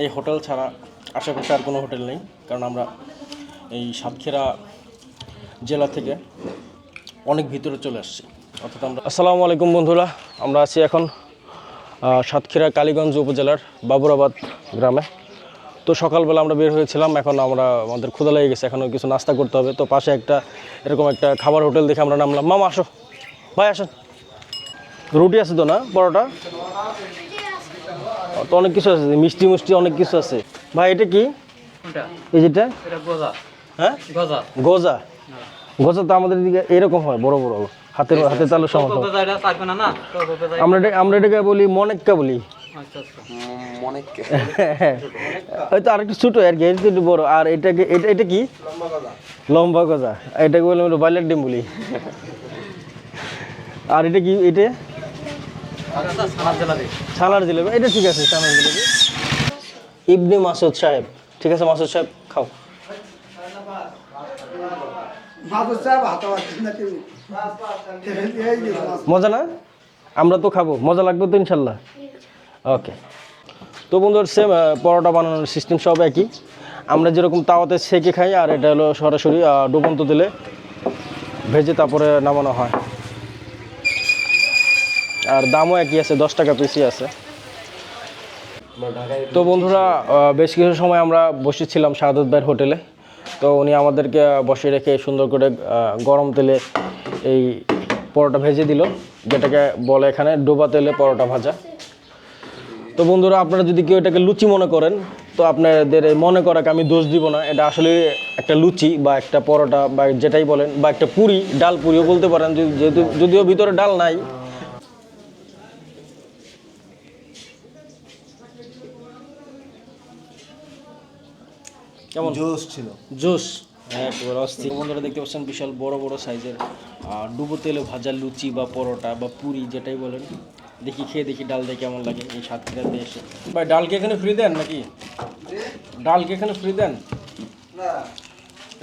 এই হোটেল ছাড়া আশেপাশে আর কোনো হোটেল নেই, কারণ আমরা এই সাতক্ষীরা জেলা থেকে অনেক ভিতরে চলে আসছি। অর্থাৎ আমরা আসসালামু আলাইকুম বন্ধুরা, আমরা আছি এখন সাতক্ষীরা কালীগঞ্জ উপজেলার বাবুরাবাদ গ্রামে। তো সকালবেলা আমরা বের হয়েছিলাম, এখন আমরা, আমাদের ক্ষুদা লেগে গেছে, এখনও কিছু নাস্তা করতে হবে। তো পাশে একটা এরকম একটা খাবার হোটেল দেখে আমরা নামলাম। মামা, আসো। ভাই, আসেন। রুটি আছে তো না, পরোটা? তো অনেক কিছু আছে মিষ্টি মিষ্টি অনেক কিছু আছে। ভাই এটা কি? এই যেটা? গজা। হ্যাঁ? গজা। গজা? গজা তো আমাদের দিকে এরকম হয় বড় বড়। হাতের হাতে চালু সমান তো গজা এটা থাকবে না না? তো গজা আমরা আমরা এটাকে বলি মনেক্কা বলি। আচ্ছা আচ্ছা। হয়তো আরেকটু ছোটো আর কি এটা একটু বড়। আর এটাকে এটা এটা কি? লম্বা গজা। এটাকে বলে ডিম বলি। আর এটা কি? এটা? ছানার জিলেবি এটা ঠিক আছে ছানার জিলেবি ইবনে মাসুদ সাহেব। ঠিক আছে মাসুদ সাহেব খাও। মজা না? আমরা তো খাব। মজা লাগবে তো ইনশাল্লাহ। ওকে। তো বন্ধুর সেম পরোটা বানানোর সিস্টেম সব একই। আমরা যেরকম তাওয়াতে সেকে খাই আর এটা হলো সরাসরি ডুবন্ত দিলে ভেজে তারপরে নামানো হয়। আর দামও একই আছে, দশ টাকা পিসি আছে। তো বন্ধুরা বেশ কিছু সময় আমরা বসেছিলাম শাহাদত ভাইয়ের হোটেলে। তো উনি আমাদেরকে বসে রেখে সুন্দর করে গরম তেলে এই পরোটা ভেজে দিল, যেটাকে বলে এখানে ডোবা তেলে পরোটা ভাজা। তো বন্ধুরা, আপনারা যদি কেউ এটাকে লুচি মনে করেন, তো আপনাদের এই মনে করাকে আমি দোষ দিব না। এটা আসলে একটা লুচি বা একটা পরোটা বা যেটাই বলেন, বা একটা পুরি, ডাল পুরিও বলতে পারেন যেহেতু যদিও ভিতরে ডাল নাই কেমন? জোশ ছিল। জোস। হ্যাঁ একেবারে অস্থির। বন্ধুরা দেখতে পাচ্ছেন বিশাল বড় বড় সাইজের ডুবো তেলে ভাজা লুচি বা পরোটা বা পুরি যেটাই বলেন। দেখি খেয়ে দেখি ডাল দিয়ে কেমন লাগে এই সাতক্ষীরাতে এসে। ভাই ডাল কি এখানে ফ্রি দেন নাকি? ডাল কি এখানে ফ্রি দেন? না।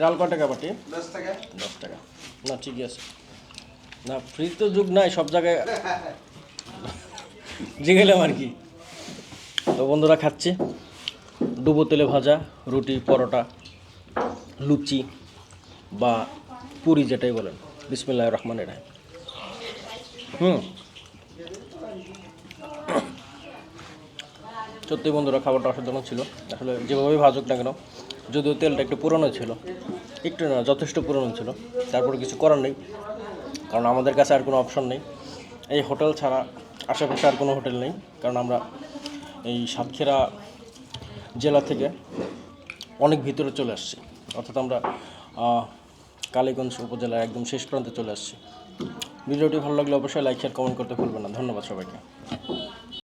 ডাল কত টাকা বাটি? দশ টাকা। দশ টাকা। না ঠিকই আছে। না ফ্রি তো যুগ নাই সব জায়গায় জিগেলাম আর কি। তো বন্ধুরা খাচ্ছি। ডুবো তেলে ভাজা, রুটি, পরোটা, লুচি বা পুরি যেটাই বলেন। বিসমিল্লাহ রহমান রাহিম। হুম। সত্যি বন্ধুরা, খাবারটা অসাধারণ ছিল। আসলে যেভাবেই ভাজুক না কেন, যদিও তেলটা একটু পুরনো ছিল, একটু না, যথেষ্ট পুরনো ছিল। তারপরে কিছু করার নেই, কারণ আমাদের কাছে আর কোনো অপশন নেই। এই হোটেল ছাড়া আশেপাশে আর কোনো হোটেল নেই, কারণ আমরা এই সাতক্ষীরা জেলা থেকে অনেক ভিতরে চলে আসছি। অর্থাৎ আমরা কালীগঞ্জ উপজেলার একদম শেষ প্রান্তে চলে আসছি। ভিডিওটি ভালো লাগলে অবশ্যই লাইক শেয়ার কমেন্ট করতে ভুলবেন না। ধন্যবাদ সবাইকে।